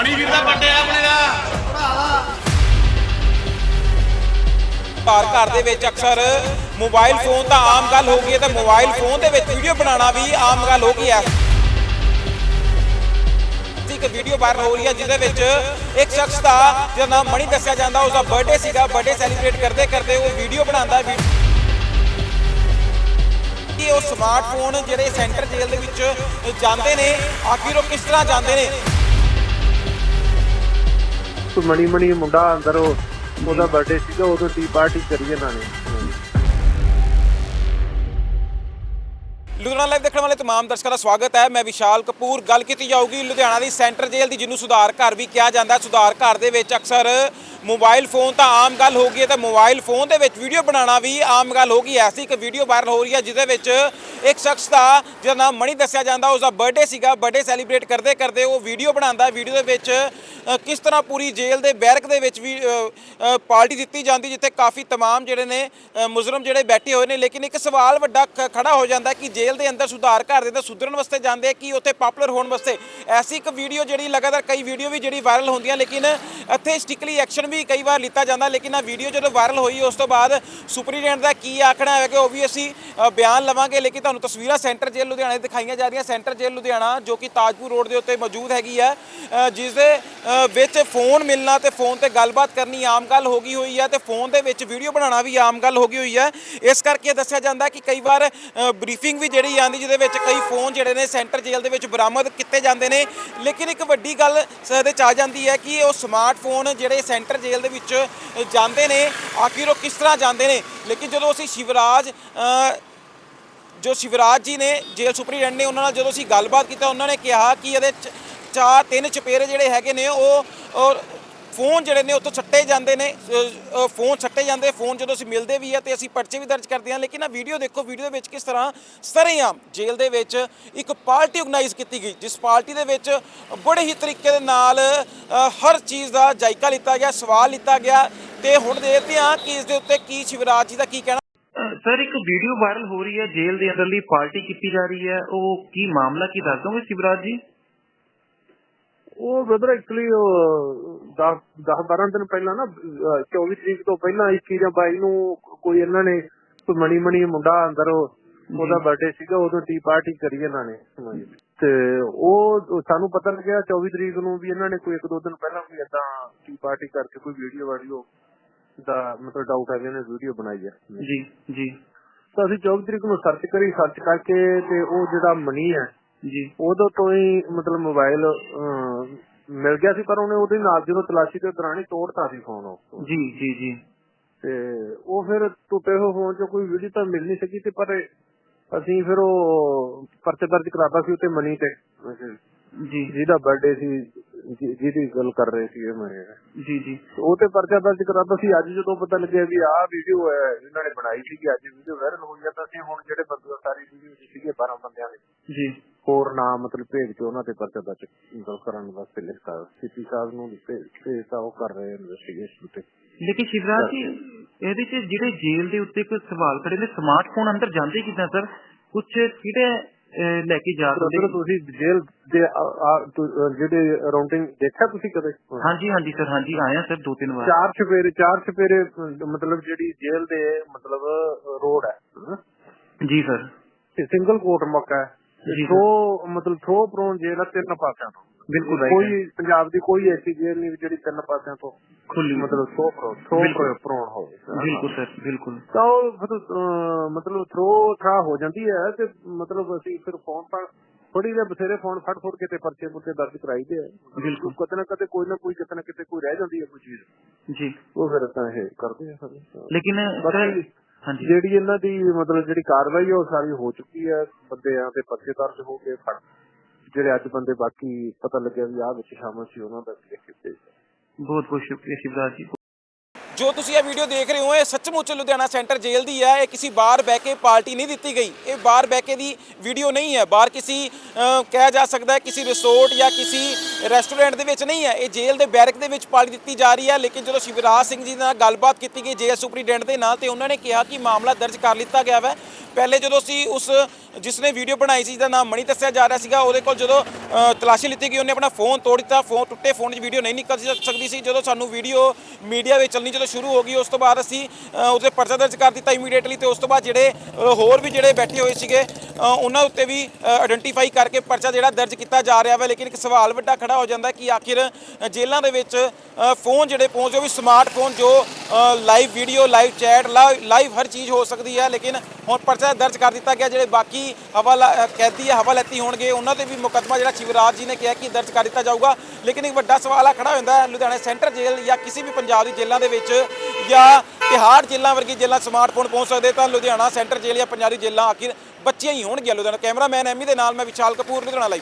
ਮਣੀ ਵੀਰ ਦਾ ਵੱਡੇ ਆਪਣੇ ਦਾ। ਘਰ ਘਰ ਦੇ ਵਿੱਚ ਅਕਸਰ ਮੋਬਾਈਲ ਫੋਨ ਤਾਂ ਆਮ ਗੱਲ ਹੋ ਗਈ ਹੈ ਤੇ ਮੋਬਾਈਲ ਫੋਨ ਦੇ ਵਿੱਚ ਵੀਡੀਓ ਬਣਾਉਣਾ ਵੀ ਆਮ ਗੱਲ ਹੋ ਗਈ ਹੈ। ਇੱਕ ਵੀਡੀਓ ਵਾਇਰਲ ਹੋ ਰਹੀ ਹੈ ਜਿਹਦੇ ਵਿੱਚ ਇੱਕ ਸ਼ਖਸ ਦਾ ਜਿਹਦਾ ਨਾਮ ਮਣੀ ਦੱਸਿਆ ਜਾਂਦਾ ਉਸ ਦਾ ਬਰਥਡੇ ਸੀਗਾ ਬਰਥਡੇ ਸੈਲੀਬ੍ਰੇਟ ਕਰਦੇ ਕਰਦੇ ਉਹ ਵੀਡੀਓ ਬਣਾਉਂਦਾ ਵੀ ਕਿ ਉਹ ਸਮਾਰਟਫੋਨ ਜਿਹੜੇ ਸੈਂਟਰ ਜੇਲ੍ਹ ਦੇ ਵਿੱਚ ਜਾਂਦੇ ਨੇ, ਆਖਿਰ ਉਹ ਕਿਸ ਤਰ੍ਹਾਂ ਜਾਂਦੇ ਨੇ? ਮਣੀ ਮਣੀ ਮੁੰਡਾ ਅੰਦਰ ਉਹ ਉਹਦਾ ਬਰਥਡੇ ਸੀਗਾ ਉਦੋਂ ਟੀ ਪਾਰਟੀ ਕਰੀ ਇਹਨਾਂ ਨੇ। ਲੁਧਿਆਣਾ ਲਾਈਵ ਦੇਖਣ ਵਾਲੇ ਤਮਾਮ ਦਰਸ਼ਕਾਂ ਦਾ ਸਵਾਗਤ ਹੈ। ਮੈਂ ਵਿਸ਼ਾਲ ਕਪੂਰ। ਗੱਲ ਕੀਤੀ ਜਾਊਗੀ ਲੁਧਿਆਣਾ ਦੀ ਸੈਂਟਰ ਜੇਲ੍ਹ ਦੀ, ਜਿਹਨੂੰ ਸੁਧਾਰ ਘਰ ਵੀ ਕਿਹਾ ਜਾਂਦਾ ਹੈ। ਸੁਧਾਰ ਘਰ ਦੇ ਵਿੱਚ ਅਕਸਰ ਮੋਬਾਈਲ ਫੋਨ ਤਾਂ ਆਮ ਗੱਲ ਹੋ ਗਈ ਹੈ ਤੇ ਮੋਬਾਈਲ ਫੋਨ ਦੇ ਵਿੱਚ ਵੀਡੀਓ ਬਣਾਉਣਾ ਵੀ ਆਮ ਗੱਲ ਹੋ ਗਈ ਐਸੀ ਇੱਕ ਵੀਡੀਓ ਵਾਇਰਲ ਹੋ ਰਹੀ ਹੈ, ਜਿਹਦੇ ਵਿੱਚ ਇੱਕ ਸ਼ਖਸ ਦਾ, ਜਿਹਦਾ ਨਾਮ ਮਣੀ ਦੱਸਿਆ ਜਾਂਦਾ ਉਸ ਦਾ ਬਰਥਡੇ ਸੀਗਾ। ਬਰਥਡੇ ਸੈਲੀਬ੍ਰੇਟ ਕਰਦੇ ਕਰਦੇ ਉਹ ਵੀਡੀਓ ਬਣਾਉਂਦਾ ਵੀਡੀਓ ਦੇ ਵਿੱਚ ਕਿਸ ਤਰ੍ਹਾਂ ਪੂਰੀ ਜੇਲ੍ਹ ਦੇ ਬੈਰਕ ਦੇ ਵਿੱਚ ਵੀ ਪਾਰਟੀ ਦਿੱਤੀ ਜਾਂਦੀ, ਜਿੱਥੇ ਕਾਫੀ ਤਮਾਮ ਜਿਹੜੇ ਨੇ ਮੁਜਰਮ ਜਿਹੜੇ ਬੈਠੇ ਹੋਏ ਨੇ। ਲੇਕਿਨ ਇੱਕ ਸਵਾਲ ਵੱਡਾ ਖ- ਖੜਾ ਹੋ ਜਾਂਦਾ ਕਿ ਜੇਲ੍ਹ ਦੇ ਅੰਦਰ ਸੁਧਾਰ ਘਰ ਦੇ ਅੰਦਰ ਸੁਧਰਨ ਵਾਸਤੇ ਜਾਂਦੇ ਕਿ ਉੱਥੇ ਪਪੂਲਰ ਹੋਣ ਵਾਸਤੇ? ਐਸੀ ਇੱਕ ਵੀਡੀਓ ਜਿਹੜੀ ਲਗਾਤਾਰ ਕਈ ਵੀਡੀਓ ਵੀ ਜਿਹੜੀ ਵਾਇਰਲ ਹੁੰਦੀਆਂ ਲੇਕਿਨ ਇੱਥੇ ਸਟਿਕਲੀ ਐਕਸ਼ਨ ਵੀ ਕਈ ਵਾਰ ਲਿੱਤਾ ਜਾਂਦਾ ਲੇਕਿਨ ਆ ਵੀਡੀਓ ਜਦੋਂ ਵਾਇਰਲ ਹੋਈ ਉਸ ਤੋਂ ਬਾਅਦ ਸੁਪਰੀਡੈਂਟ ਦਾ ਕੀ ਆਖਣਾ ਹੈ ਕਿ ਉਹ ਵੀ ਅਸੀਂ ਬਿਆਨ ਲਵਾਂਗੇ ਲੇਕਿਨ ਤੁਹਾਨੂੰ ਤਸਵੀਰਾਂ ਸੈਂਟਰ ਜੇਲ੍ਹ ਲੁਧਿਆਣਾ ਦੀ ਦਿਖਾਈਆਂ ਜਾ ਰਹੀਆਂ ਸੈਂਟਰ ਜੇਲ੍ਹ ਲੁਧਿਆਣਾ ਜੋ ਕਿ ਤਾਜਪੁਰ ਰੋਡ ਦੇ ਉੱਤੇ ਮੌਜੂਦ ਹੈਗੀ ਹੈ ਅ, ਜਿਸ ਦੇ ਵਿੱਚ ਫੋਨ ਮਿਲਣਾ ਤੇ ਫੋਨ ਤੇ ਗੱਲਬਾਤ ਕਰਨੀ ਆਮ ਗੱਲ ਹੋ ਗਈ ਹੋਈ ਹੈ ਤੇ ਫੋਨ ਦੇ ਵਿੱਚ ਵੀਡੀਓ ਬਣਾਉਣਾ ਵੀ ਆਮ ਗੱਲ ਹੋ ਗਈ ਹੋਈ ਹੈ ਇਸ ਕਰਕੇ ਦੱਸਿਆ ਜਾਂਦਾ ਕਿ ਕਈ ਵਾਰ ਬਰੀਫਿੰਗ ਵੀ ਜਿਹੜੀ ਆਂਦੀ ਜਿਹਦੇ ਵਿੱਚ ਕਈ ਫੋਨ ਜਿਹੜੇ ਨੇ ਸੈਂਟਰ ਜੇਲ੍ਹ ਦੇ ਵਿੱਚ ਬਰਾਮਦ ਕੀਤੇ ਜਾਂਦੇ ਨੇ। ਲੇਕਿਨ ਇੱਕ ਵੱਡੀ ਗੱਲ ਇਹਦੇ ਚ ਆ ਜਾਂਦੀ ਹੈ ਕਿ ਉਹ ਸਮਾਰਟਫੋਨ ਜਿਹੜੇ ਸੈਂਟਰ ਜੇਲ੍ਹ ਦੇ ਵਿੱਚ ਜਾਂਦੇ ਨੇ। ਆਖਿਰ ਉਹ ਕਿਸ ਤਰ੍ਹਾਂ ਜਾਂਦੇ ਨੇ? ਲੇਕਿਨ ਜਦੋਂ ਅਸੀਂ ਸ਼ਿਵਰਾਜ ਜੋ ਸ਼ਿਵਰਾਜ ਜੀ ਨੇ ਜੇਲ੍ਹ ਸੁਪਰੀਡੈਂਟ ਨੇ, ਉਹਨਾਂ ਨਾਲ ਜਦੋਂ ਅਸੀਂ ਗੱਲਬਾਤ ਕੀਤਾ ਉਹਨਾਂ ਨੇ ਕਿਹਾ ਕਿ ਇਹਦੇ ਚਾਰ, ਤਿੰਨ ਚਪੇਰੇ ਜਿਹੜੇ ਹੈਗੇ ਨੇ, ਉਹ ਫੋਨ ਜਿਹੜੇ ਨੇ ਉੱਥੋਂ ਛੱਟੇ ਜਾਂਦੇ ਨੇ ਫੋਨ ਛੱਟੇ ਜਾਂਦੇ, ਫੋਨ ਜਦੋਂ ਅਸੀਂ ਮਿਲਦੇ ਵੀ ਆ ਤੇ ਅਸੀਂ ਪਰਚੇ ਵੀ ਦਰਜ ਕਰਦੇ ਹਾਂ ਲੇਕਿਨ ਆ ਵੀਡੀਓ ਦੇਖੋ ਵੀਡੀਓ ਦੇ ਵਿੱਚ ਕਿਸ ਤਰ੍ਹਾਂ ਸਰੇਆਮ ਜੇਲ੍ਹ ਦੇ ਵਿੱਚ ਇੱਕ ਪਾਰਟੀ ਆਰਗੇਨਾਈਜ਼ ਕੀਤੀ ਗਈ, ਜਿਸ ਪਾਰਟੀ ਦੇ ਵਿੱਚ ਬੜੇ ਹੀ ਤਰੀਕੇ ਦੇ ਨਾਲ ਹਰ ਚੀਜ਼ ਦਾ ਜਾਇਕਾ ਲਿੱਤਾ ਗਿਆ, ਸਵਾਲ ਲਿੱਤਾ ਗਿਆ ਤੇ ਹੁਣ ਦੇਖਦੇ ਹਾਂ ਕਿ ਇਸ ਦੇ ਉੱਤੇ ਕੀ ਸ਼ਿਵਰਾਜ ਜੀ ਦਾ ਕੀ ਕਹਿਣਾ। ਸਰ, ਇੱਕ ਵੀਡੀਓ ਵਾਇਰਲ ਹੋ ਰਹੀ ਹੈ, ਜੇਲ੍ਹ ਦੇ ਅੰਦਰਲੀ ਪਾਰਟੀ ਕੀਤੀ ਜਾ ਰਹੀ ਹੈ, ਉਹ ਕੀ ਮਾਮਲਾ, ਕੀ ਦੱਸ ਦੋਗੇ ਸ਼ਿਵਰਾਜ ਜੀ? ਉਹ ਬ੍ਰਦਰ ਐਕਚੁਅਲੀ ਉਹ 10 10 12 ਦਿਨ ਪਹਿਲਾਂ ਨਾ ਅਹ 24 ਤਰੀਕ ਤੋਂ ਪਹਿਲਾਂ 21 ਜਾਂ 22 ਨੂੰ ਕੋਈ ਇਹਨਾਂ ਨੇ ਮਣੀ ਮਣੀ ਮੁੰਡਾ ਅੰਦਰ ਉਹ- ਉਹਦਾ ਬਰਥਡੇ ਸੀਗਾ ਉਦੋਂ ਟੀ ਪਾਰਟੀ ਕਰੀ ਇਹਨਾਂ ਨੇ। ਤੇ ਉਹ ਸਾਨੂੰ ਪਤਾ ਲੱਗਿਆ 24 ਤਰੀਕ ਨੂੰ ਵੀ ਇਹਨਾਂ ਨੇ ਕੋਈ ਇੱਕ ਦੋ ਦਿਨ ਪਹਿਲਾਂ ਕੋਈ ਏਦਾਂ ਟੀ ਪਾਰਟੀ ਕਰਕੇ ਕੋਈ ਵੀਡੀਓ ਵਾਡੀਓ ਦਾ ਮਤਲਬ ਡਾਊਟ ਹੈ ਕਿ ਇਹਨੇ ਵੀਡੀਓ ਬਣਾਈ ਹੈ ਜੀ ਜੀ। ਤਾਂ ਅਸੀਂ 24 ਤਰੀਕ ਨੂੰ ਸਰਚ ਕਰੀ ਸਰਚ ਕਰਕੇ ਤੇ ਉਹ ਜਿਹੜਾ ਮਨੀ ਹੈ ਜੀ। ਉਦੋਂ ਤੋਂ ਹੀ ਮਤਲਬ ਮੋਬਾਈਲ ਮਿਲ ਗਿਆ ਸੀ ਪਰ ਉਹਨੇ ਉਹਦੇ ਨਾਲ ਜਦੋਂ ਤਲਾਸ਼ੀ ਦੇ ਦੌਰਾਨ ਹੀ ਤੋੜਤਾ ਸੀ ਫੋਨ ਉਹ ਜੀ ਜੀ ਜੀ। ਤੇ ਉਹ ਫਿਰ ਟੁੱਟੇ ਹੋਏ ਫੋਨ 'ਚੋਂ ਕੋਈ ਵੀਡੀਓ ਤਾਂ ਮਿਲ ਨਹੀਂ ਸਕੀ ਤੇ ਪਰ ਅਸੀਂ ਫਿਰ ਉਹ ਪਰਚੇ ਦਰਜ ਕਰਾਤਾ ਸੀ ਉੱਤੇ ਮਨੀ ਤੇ। ਜੀ। ਜਿਹਦਾ ਬਰਥਡੇ ਸੀ ਜਿਹਦੀ ਗੱਲ ਕਰ ਰਹੇ ਸੀ ਇਹ ਮੈਂ। ਜੀ ਜੀ। ਉਹ ਤੇ ਪਰਚਾ ਦਰਜ ਕਰਾਤਾ ਸੀ ਅੱਜ ਜਦੋਂ ਪਤਾ ਲੱਗਿਆ ਵੀ ਆਹ ਵੀਡੀਓ ਹੈ ਇਹਨਾਂ ਨੇ ਬਣਾਈ ਸੀ ਅੱਜ ਵੀਡੀਓ ਵਾਇਰਲ ਹੋਈ ਆ ਤਾਂ ਅਸੀਂ ਹੁਣ ਜਿਹੜੇ ਬੰਦੇ ਸਾਰੀ ਵੀਡੀਓ ਸੀਗੇ 12 ਬੰਦਿਆਂ ਦੇ ਜੀ। ਹੋਰ ਨਾਮ ਮਤਲਬ ਭੇਜ ਕੇ ਉਹਨਾਂ ਤੇ ਪਰਚਾ ਦਰਜ ਕਰਨ ਵਾਸਤੇ ਲਿਖਤਾ। ਸੀਪੀ ਸਾਹਿਬ ਨੂੰ ਭੇਜ ਭੇਜ ਤਾਂ ਉਹ ਕਰ ਰਹੇ ਇਨਵੈਸਟੀਗੇਸ਼ਨ ਤੇ। ਲੇਕਿਨ ਸ਼ਿਵਰਾਜ ਜੀ ਇਹਦੇ ਚ ਜਿਹੜੇ ਜੇਲ੍ਹ ਦੇ ਉੱਤੇ ਕੋਈ ਸਵਾਲ ਖੜੇ ਨੇ ਸਮਾਰਟਫੋਨ ਅੰਦਰ ਜਾਂਦੇ ਕਿਦਾਂ ਸਰ? ਕੁਝ ਕਿਹੜੇ ਲੈ ਕੇ ਜਾ ਸਕਦੇ? ਤੁਸੀਂ ਜੇਲ੍ਹ ਦੇ ਜਿਹੜੇ ਰਾਉਂਡਿੰਗ ਦੇਖਿਆ ਤੁਸੀਂ ਕਦੇ? ਹਾਂਜੀ ਹਾਂਜੀ ਸਰ ਹਾਂਜੀ ਆਇਆ ਸਰ ਦੋ ਤਿੰਨ ਵਾਰ। ਚਾਰ ਚਪੇਰੇ ਚਾਰ ਚਪੇਰੇ ਅ, ਮਤਲਬ ਜਿਹੜੀ ਜੇਲ੍ਹ ਦੇ ਮਤਲਬ ਰੋਡ ਹੈ? ਜੀ ਸਰ। ਸਿੰਗਲ ਕੋਟ ਮੱਕਾ ਹੈ। ਥੋ ਮਤਲਬ ਥੋ ਪ੍ਰੋਨ ਜੇਲ੍ਹ ਤਿੰਨ ਪਾਸਿਆਂ ਤੋਂ। ਬਿਲਕੁਲ right ਕੋਈ ਪੰਜਾਬ ਦੀ ਕੋਈ ਐਸੀ ਜੇਲ੍ਹ ਨਹੀਂ ਜਿਹੜੀ ਤਿੰਨ ਪਾਸਿਆਂ ਤੋਂ ਖੁੱਲੀ ਮਤਲਬ ਥੋ ਪ੍ਰੋਨ ਥੋ ਬਿਲਕੁਲ। ਪ੍ਰੋਨ ਹੋਵੇ। ਬਿਲਕੁਲ ਸਰ ਬਿਲਕੁਲ। ਤਾਂ ਮਤਲਬ ਥਰੋ ਥਰਾ ਹੋ ਜਾਂਦੀ ਹੈ ਤੇ ਮਤਲਬ ਅਸੀਂ ਫਿਰ ਫੋਨ ਪਰ ਥੋੜੀ ਜਿਹੀ ਬਥੇਰੇ ਫੋਨ ਫੜ ਫੜ ਕੇ ਤੇ ਪਰਚੇ ਪੁਰਚੇ ਦਰਜ ਕਰਾਈਦੇ ਆ। ਬਿਲਕੁਲ। ਕਦੇ ਨਾ ਕਦੇ ਕੋਈ ਨਾ ਕੋਈ ਕਿਤੇ ਨਾ ਕਿਤੇ ਕੋਈ ਰਹਿ ਜਾਂਦੀ ਹੈ ਕੋਈ ਚੀਜ਼। ਜੀ। ਉਹ ਫਿਰ ਤਾਂ ਇਹ ਕਰਦੇ ਆ ਸਾਰੇ ਲੇਕਿਨ ਜਿਹੜੀ ਇਹਨਾਂ ਦੀ ਮਤਲਬ ਜਿਹੜੀ ਕਾਰਵਾਈ ਹੈ ਉਹ ਸਾਰੀ ਹੋ ਚੁੱਕੀ ਹੈ ਬੰਦਿਆਂ ਦੇ ਪਰਚੇ ਦਰਜ ਹੋ ਗਏ ਫੜ ਜਿਹੜੇ ਅੱਜ ਬੰਦੇ ਬਾਕੀ ਪਤਾ ਲੱਗਿਆ ਵੀ ਆਹ ਵਿੱਚ ਸ਼ਾਮਲ ਸੀ ਉਹਨਾਂ ਦਾ ਵੀ ਕਿਤੇ ਬਹੁਤ ਬਹੁਤ ਸ਼ੁਕਰੀਆ ਸ਼ਿਵਰਾਜ ਜੀ। ਜੋ ਤੁਸੀਂ ਇਹ ਵੀਡੀਓ ਦੇਖ ਰਹੇ ਹੋ ਇਹ ਸੱਚਮੁੱਚ ਲੁਧਿਆਣਾ ਸੈਂਟਰ ਜੇਲ੍ਹ ਦੀ ਹੈ ਇਹ ਕਿਸੇ ਬਾਹਰ ਬਹਿ ਕੇ ਪਾਰਟੀ ਨਹੀਂ ਦਿੱਤੀ ਗਈ। ਇਹ ਬਾਹਰ ਬਹਿ ਕੇ ਦੀ ਵੀਡੀਓ ਨਹੀਂ ਹੈ ਬਾਹਰ ਕਿਸੇ ਕਿਹਾ ਜਾ ਸਕਦਾ ਹੈ ਕਿਸੇ ਰਿਸੋਰਟ ਜਾਂ ਕਿਸੇ ਰੈਸਟੋਰੈਂਟ ਦੇ ਵਿੱਚ ਨਹੀਂ ਹੈ। ਇਹ ਜੇਲ੍ਹ ਦੇ ਬੈਰਕ ਦੇ ਵਿੱਚ ਪਾਲੀ ਦਿੱਤੀ ਜਾ ਰਹੀ ਹੈ, ਲੇਕਿਨ ਜਦੋਂ ਸ਼ਿਵਰਾਜ ਸਿੰਘ ਜੀ ਨਾਲ ਗੱਲਬਾਤ ਕੀਤੀ ਗਈ ਜੇਲ੍ਹ ਸੁਪਰੀਡੈਂਟ ਦੇ ਨਾਲ, ਤੇ ਉਹਨਾਂ ਨੇ ਕਿਹਾ ਕਿ ਮਾਮਲਾ ਦਰਜ ਕਰ ਲਿੱਤਾ ਗਿਆ ਹੈ ਪਹਿਲੇ ਜਦੋਂ ਅਸੀਂ ਉਸ, ਜਿਸ ਨੇ ਵੀਡੀਓ ਬਣਾਈ ਸੀ, ਜਿਹਦਾ ਨਾਮ ਮਣੀ ਦੱਸਿਆ ਜਾ ਰਿਹਾ ਸੀਗਾ, ਉਹਦੇ ਕੋਲ ਜਦੋਂ ਤਲਾਸ਼ੀ ਲਿੱਤੀ ਗਈ, ਉਹਨੇ ਆਪਣਾ ਫੋਨ ਤੋੜ ਦਿੱਤਾ। ਫੋਨ ਟੁੱਟੇ ਫੋਨ 'ਚ ਵੀਡੀਓ ਨਹੀਂ ਨਿਕਲ ਸਕਦੀ ਸੀ। ਜਦੋਂ ਸਾਨੂੰ ਵੀਡੀਓ ਮੀਡੀਆ ਵਿੱਚ ਚੱਲਣੀ ਜਦੋਂ ਸ਼ੁਰੂ ਹੋ ਗਈ, ਉਸ ਤੋਂ ਬਾਅਦ ਅਸੀਂ ਉਹਦੇ ਪਰਚਾ ਦਰਜ ਕਰ ਦਿੱਤਾ ਇਮੀਡੀਏਟਲੀ ਤੇ ਉਸ ਤੋਂ ਬਾਅਦ ਜਿਹੜੇ ਹੋਰ ਵੀ ਜਿਹੜੇ ਬੈਠੇ ਹੋਏ ਸੀਗੇ ਉਹਨਾਂ ਉੱਤੇ ਵੀ ਆਇਡੈਂਟੀਫਾਈ ਕਰਕੇ ਪਰਚਾ ਜਿਹੜਾ ਦਰਜ ਕੀਤਾ ਜਾ ਰਿਹਾ ਵਾ ਲੇਕਿਨ ਇੱਕ ਸਵਾਲ ਵੱਡਾ ਖੜਾ ਹੋ ਜਾਂਦਾ ਕਿ ਆਖਿਰ ਜੇਲ੍ਹਾਂ ਦੇ ਵਿੱਚ ਫੋਨ ਜਿਹੜੇ ਪਹੁੰਚ ਜੋ ਵੀ ਸਮਾਰਟਫੋਨ ਜੋ live video live chat live ਹਰ ਚੀਜ਼ ਹੋ ਸਕਦੀ ਹੈ ਲੇਕਿਨ ਹੁਣ ਪਰਚਾ ਦਰਜ ਕਰ ਦਿੱਤਾ ਗਿਆ ਜਿਹੜੇ ਬਾਕੀ ਹਵਾਲਾ ਅ, ਕੈਦੀ ਆ ਹਵਾਲਾਤੀ ਹੋਣਗੇ ਉਹਨਾਂ ਤੇ ਵੀ ਮੁਕੱਦਮਾ ਜਿਹੜਾ ਸ਼ਿਵਰਾਜ ਜੀ ਨੇ ਕਿਹਾ ਕਿ ਦਰਜ ਕਰ ਦਿੱਤਾ ਜਾਊਗਾ। ਲੇਕਿਨ ਇੱਕ ਵੱਡਾ ਸਵਾਲ ਆ ਖੜਾ ਹੁੰਦਾ ਜਾਂਦਾ ਲੁਧਿਆਣਾ ਸੈਂਟਰ ਜੇਲ੍ਹ ਜਾਂ ਕਿਸੇ ਵੀ ਪੰਜਾਬ ਦੀ ਜੇਲ੍ਹਾਂ ਦੇ ਵਿੱਚ ਜਾਂ ਤਿਹਾੜ ਜੇਲ੍ਹਾਂ ਵਰਗੀ ਜੇਲ੍ਹਾਂ ਸਮਾਰਟਫੋਨ ਪਹੁੰਚ ਸਕਦੇ ਤਾਂ ਲੁਧਿਆਣਾ ਸੈਂਟਰ ਜੇਲ੍ਹ ਜਾਂ ਪੰਜਾਬੀ ਜੇਲ੍ਹਾਂ ਆਖਿਰ ਬੱਚੀਆਂ ਹੀ ਹੋਣਗੀਆਂ ਲੁਧਿਆਣਾ ਕੈਮਰਾਮੈਨ ਐਮੀ ਦੇ ਨਾਲ ਮੈਂ ਵਿਸ਼ਾਲ ਕਪੂਰ ਲੁਧਿਆਣਾ ਲਈ